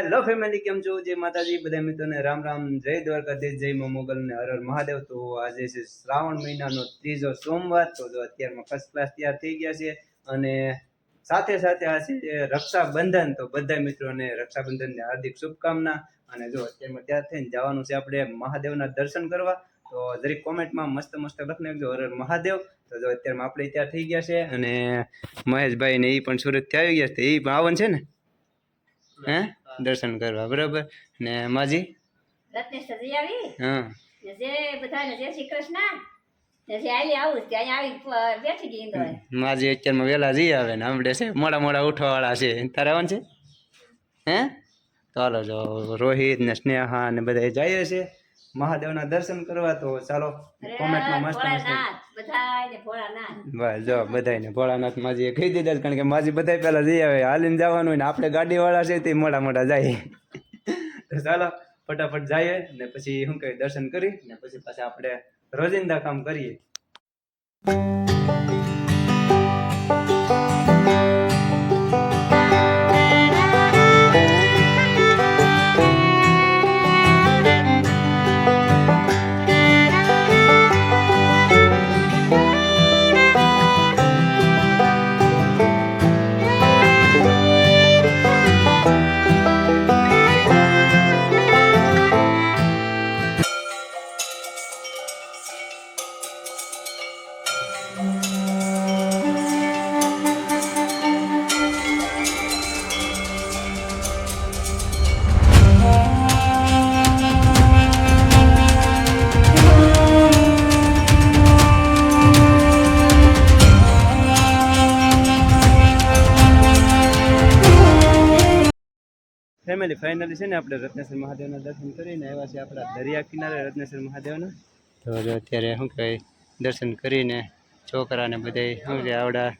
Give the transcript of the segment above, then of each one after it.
Hello family કેમ છો? જય માતાજી બધા મિત્રોને રામ રામ. જય દ્વારકાધીશ, જય મા મોગલ ને હર મહાદેવ. તો આજે છે શ્રાવણ મહિનાનો ત્રીજો સોમવાર. તો અત્યારમાં ફર્સ્ટ ક્લાસ તૈયાર થઈ ગયા છે અને સાથે સાથે આ છે રક્ષાબંધન. તો બધા મિત્રોને રક્ષાબંધનની હાર્દિક શુભકામના. અને જો અત્યારમાં તૈયાર થઈને જવાનું છે આપણે મહાદેવના દર્શન કરવા, તો દરેક કોમેન્ટમાં મસ્ત મસ્ત લખી નાખજો, હર મહાદેવ. તો જો અત્યારમાં આપણે તૈયાર થઈ ગયા છે અને મહેશભાઈ ને એ પણ સુરતથી આવી ગયા છે. એ પણ આવન છે ને? હે? દર્શન કરવા બરાબર? ને માજી? હા. આવી આવું આવી માજી અત્યારમાં વહેલા જઈ આવે ને આપણે છે મોડા મોડા ઉઠવાવાળા છે. તારે આવવાનું છે? હે? ચાલો જો રોહિત ને સ્નેહા ને બધા જઈએ છે. મહાદેવના દર્શન કરવા તો ચાલો કોમેન્ટમાં મસ્ત મસ્ત બસ જો બધાને ભોળાનાથ માજીએ કહી દીધા કારણ કે માજી બધા પેલા જઈ આવે. હાલીને જવાનું ને આપણે ગાડીવાળા છે તે મોટા મોડા જાય. તો ચાલો ફટાફટ જઈએ ને પછી શું કહે દર્શન કરી ને પછી પાછા આપણે રોજિંદા કામ કરીએ. ફેમિલી ફાઇનલી છે ને આપણે રત્નેશ્વર મહાદેવના દર્શન કરીને આવ્યા છે આપણા દરિયા કિનારે રત્નેશ્વર મહાદેવના. તો અત્યારે શું કહે દર્શન કરીને છોકરાને બધે શું છે, આવડા?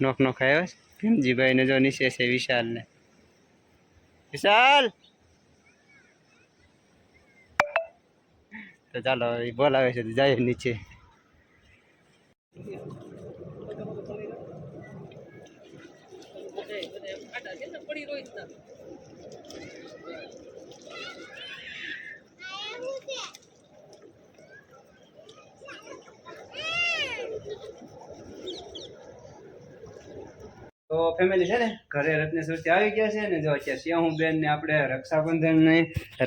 નોખ નોખ આવ્યો છે? ભીમજીભાઈને જો નીચે છે વિશાલને વિશાલ! તો ચાલો, એ બોલાવે છે તો જાય નીચે. તો ફેમિલી છે ને, ઘરે રત્નેશ્વરથી આવી ગયા છે ને જો અત્યારે શ્યાહુ બેન ને આપણે રક્ષાબંધન ને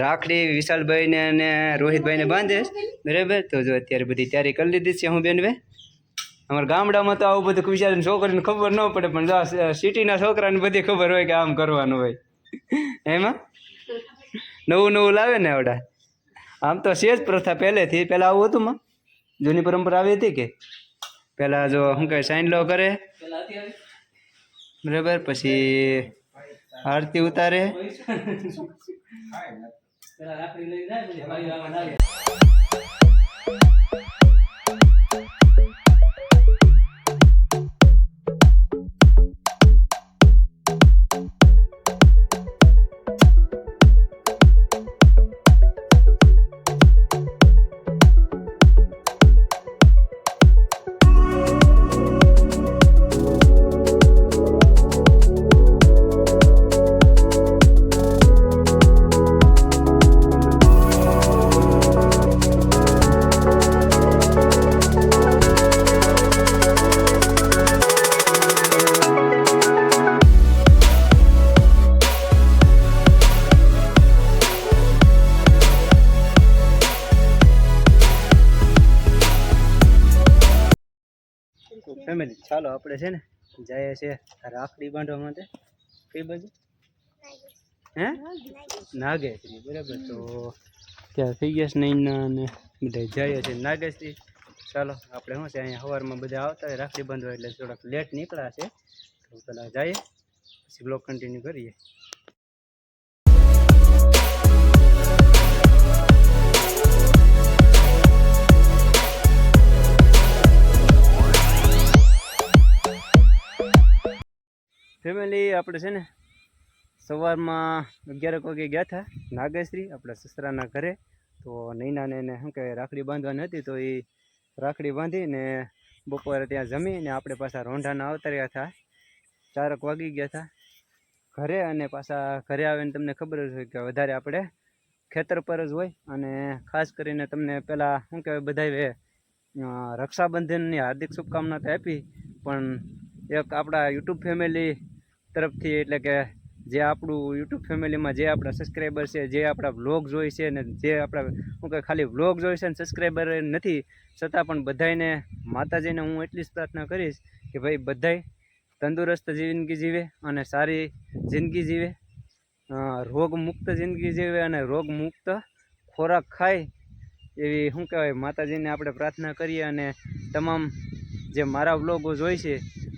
રાખડી વિશાલભાઈ ને અને રોહિતભાઈ ને બાંધે બરાબર? તો જો અત્યારે બધી તૈયારી કરી લીધી શ્યાહુ બેન બે અમારા ગામડામાં તો આવું બધું વિચારીને છોકરીને ખબર ન પડે, પણ જો સિટીના છોકરાને બધી ખબર હોય કે આમ કરવાનું હોય. એમાં નવું નવું લાવે ને આવડા. આમ તો છે જ પ્રથા પહેલેથી, પહેલાં આવું હતું માં? જૂની પરંપરા આવી હતી કે? પહેલાં જો શું કહે સાઈન લો કરે. બરાબર? પછી આરતી ઉતારે. ફેમિલી. ચાલો, આપણે છે ને જઈએ છે રાખડી બાંધવા માટે. કઈ બાજુ? હે? નાગેશ્રી, બરાબર. તો ત્યાં થઈ ગયા છે નૈના અને બધા જઈએ છે નાગેશ્રી. ચાલો, આપણે શું છે, અહીંયા સવારમાં બધા આવતા હોય રાખડી બાંધવા એટલે થોડાક લેટ નીકળ્યા છે. તો પેલા જઈએ, પછી બ્લોક કન્ટિન્યુ કરીએ. ફેમિલી આપણે છે ને સવારમાં અગિયારક વાગે ગયા હતા નાગેશ્રી, આપણા સસરાના ઘરે. તો નૈનાને એને શું કહેવાય, રાખડી બાંધવાની હતી તો એ રાખડી બાંધીને બપોરે ત્યાં જમીને આપણે પાછા રોંઢાના અવતર્યા હતા. ચારક વાગી ગયા હતા ઘરે અને પાછા ઘરે આવીને તમને ખબર જ હોય કે વધારે આપણે ખેતર પર જ હોય. અને ખાસ કરીને તમને પહેલાં શું કહેવાય, બધાએ રક્ષાબંધનની હાર્દિક શુભકામના તો આપી. પણ એક આપણા યુટ્યુબ ફેમિલી તરફથી એટલે કે જે આપણું યુટ્યુબ ફેમિલીમાં જે આપણા સબસ્ક્રાઈબર છે, જે આપણા વ્લોગ જોઈ છે ને જે આપણા શું કહે ખાલી વ્લોગ જોઈ છે ને સબસ્ક્રાઈબર નથી, છતાં પણ બધાયને, માતાજીને હું એટલી જ પ્રાર્થના કરીશ કે ભાઈ બધાય તંદુરસ્ત જિંદગી જીવે અને સારી જિંદગી જીવે. રોગ મુક્ત જિંદગી જીવે અને રોગ મુક્ત ખોરાક ખાય એવી શું કહેવાય માતાજીને આપણે પ્રાર્થના કરીએ અને તમામ જે મારા વ્લોગો જોઈ છે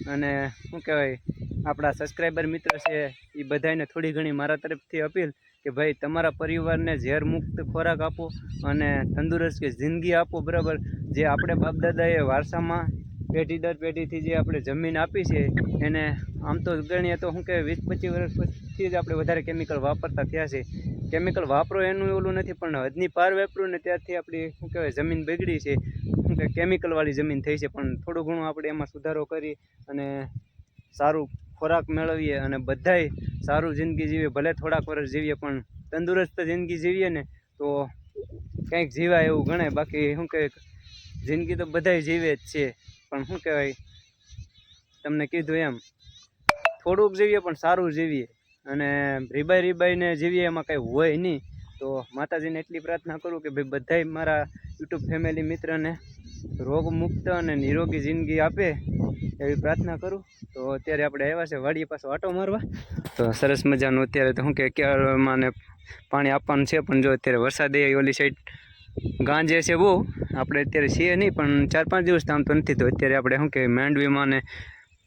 અને શું કહેવાય, આપણા સબસ્ક્રાઈબર મિત્ર છે એ બધાને થોડી ઘણી મારા તરફથી અપીલ કે ભાઈ તમારા પરિવારને ઝેર મુક્ત ખોરાક આપો અને તંદુરસ્ત કે જિંદગી આપો, બરાબર? જે આપણે બાપ દાદાએ વારસામાં પેઢી દર પેઢીથી જે આપણે જમીન આપી છે, એને આમ તો ગણીએ તો શું કહેવાય, વીસ પચીસ વર્ષ પછી જ આપણે વધારે કેમિકલ વાપરતા થયા છે. કેમિકલ વાપરો એનું ઓલું નથી, પણ હદની પાર વાપરું ને ત્યારથી આપણી શું કહેવાય, જમીન બગડી છે. શું કે કેમિકલવાળી જમીન થઈ છે, પણ થોડું ઘણું આપણે એમાં સુધારો કરી અને સારું ખોરાક મેળવીએ અને બધાય સારું જિંદગી જીવીએ ભલે થોડાક વર્ષ જીવીએ, પણ તંદુરસ્ત જિંદગી જીવીએ ને, તો કંઈક જીવાય એવું ગણાય. બાકી શું કહે, જિંદગી તો બધાય જીવે જ છે. પણ શું કહેવાય, તમને કીધું એમ, થોડુંક જીવીએ, પણ સારું જીવીએ. અને રીબાઈ રીબાઈને જીવીએ એમાં કંઈ હોય નહીં. તો માતાજીને એટલી પ્રાર્થના કરું કે ભાઈ બધાય મારા યુટ્યુબ ફેમિલી મિત્રને રોગમુક્ત અને નિરોગી જિંદગી આપે એવી પ્રાર્થના કરું. તો અત્યારે આપણે આવ્યા છે વાડીએ પાછો આટો મારવા. તો સરસ મજાનું અત્યારે તો શું કે ક્યારમાં પાણી આપવાનું છે, પણ જો અત્યારે વરસાદ એ ઓલી સાઈડ ગાંજે છે બહુ. આપણે અત્યારે છીએ નહીં, પણ ચાર પાંચ દિવસ આમ તો નથી. તો અત્યારે આપણે શું કે માંડવીમાં ને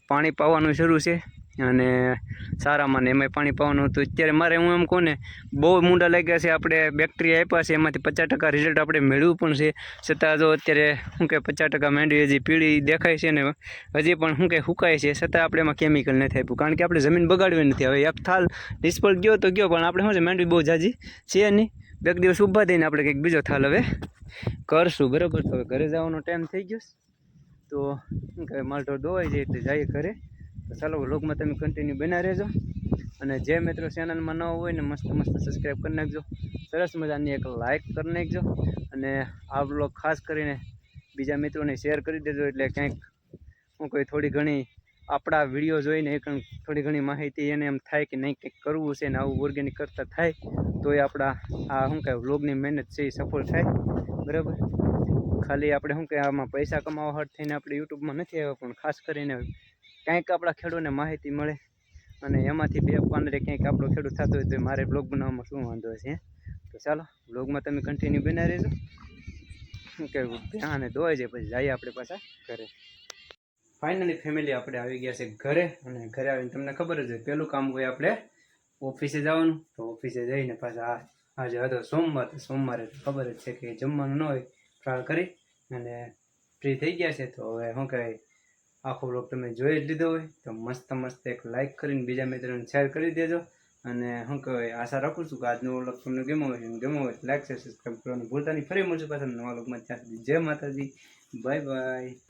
પાણી પાવાનું શરૂ છે. અને સારામાં ને એમાંય પાણી પાવાનું હતું. અત્યારે મારે હું એમ કહું ને, બહુ મૂંડા લાગ્યા છે આપણે બેક્ટેરિયા આપ્યા છે, એમાંથી પચાસ ટકા રિઝલ્ટ આપણે મેળવ્યું પણ છે. છતાં જો અત્યારે શું કે પચાસ ટકા માંડવી હજી પીળી દેખાય છે ને, હજી પણ શું કે સુકાય છે. છતાં આપણે એમાં કેમિકલ નથી આપ્યું. કારણ કે આપણે જમીન બગાડવી નથી. હવે એક થાલ નિષ્ફળ ગયો તો ગયો, પણ આપણે શું છે, મેંડવી બહુ જાજી છે નહીં. બે દિવસ ઊભા થઈને આપણે કંઈક બીજો થાલ હવે કરશું. બરાબર? તો હવે ઘરે જવાનો ટાઈમ થઈ ગયો તો શું કહેવાય માલટો દોવાઈ જાય એટલે જઈએ ઘરે. તો ચાલો વ્લોગમાં તમે કન્ટિન્યુ બના રહેજો. અને જે મિત્રો ચેનલમાં ન હોય ને મસ્ત મસ્ત સબસ્ક્રાઈબ કરી નાખજો. સરસ મજાની એક લાઇક કરી નાખજો. અને આ વ્લોગ ખાસ કરીને બીજા મિત્રોને શેર કરી દેજો એટલે ક્યાંક હું કોઈ થોડી ઘણી આપણા વીડિયો જોઈને એક થોડી ઘણી માહિતી એને એમ થાય કે નહીં કંઈક કરવું છે ને આવું ઓર્ગેનિક કરતા થાય તો એ આપણા આ શું કહેવાય, વ્લોગની મહેનત છે એ સફળ થાય. બરાબર? ખાલી આપણે શું કહે આમાં પૈસા કમાવા હટ થઈને આપણે યુટ્યુબમાં નથી આવ્યા, પણ ખાસ કરીને કંઈક આપણા ખેડૂતને માહિતી મળે અને એમાંથી બે પાંદડે કંઈક આપણો ખેડૂત થતો હોય તો મારે બ્લોગ બનાવવામાં શું વાંધો છે તો ચાલો બ્લોગમાં તમે કન્ટિન્યુ બનાવી રહેજો. કે ધ્યાન ધોવાઈ જાય પછી જઈએ આપણે પાછા ઘરે. ફાઇનલી ફેમિલી આપણે આવી ગયા છે ઘરે અને ઘરે આવીને તમને ખબર જ હોય પહેલું કામ હોય આપણે ઓફિસે જવાનું. તો ઓફિસે જઈને પાછા આજે હતો સોમવાર, તો સોમવારે ખબર જ છે કે જમવાનું ન હોય ફ્રાળ કરી અને ફ્રી થઈ ગયા છે. તો હવે શું કહેવાય? આખો બ્લોગ તમે જોઈ જ લીધો હોય, તો મસ્ત મસ્ત એક લાઇક કરીને બીજા મિત્રોને શેર કરી દેજો. અને શું કહેવાય, આશા રાખું છું કે આજનો વ્લોગ તમને ગમો હોય ગમો હોય લાઇક શેર સબસ્ક્રાઈબ કરવાનું ભૂલતા નહીં. ફરી મળશું પાછા નવા વ્લોગમાં ત્યાં સુધી જય માતાજી. Bye bye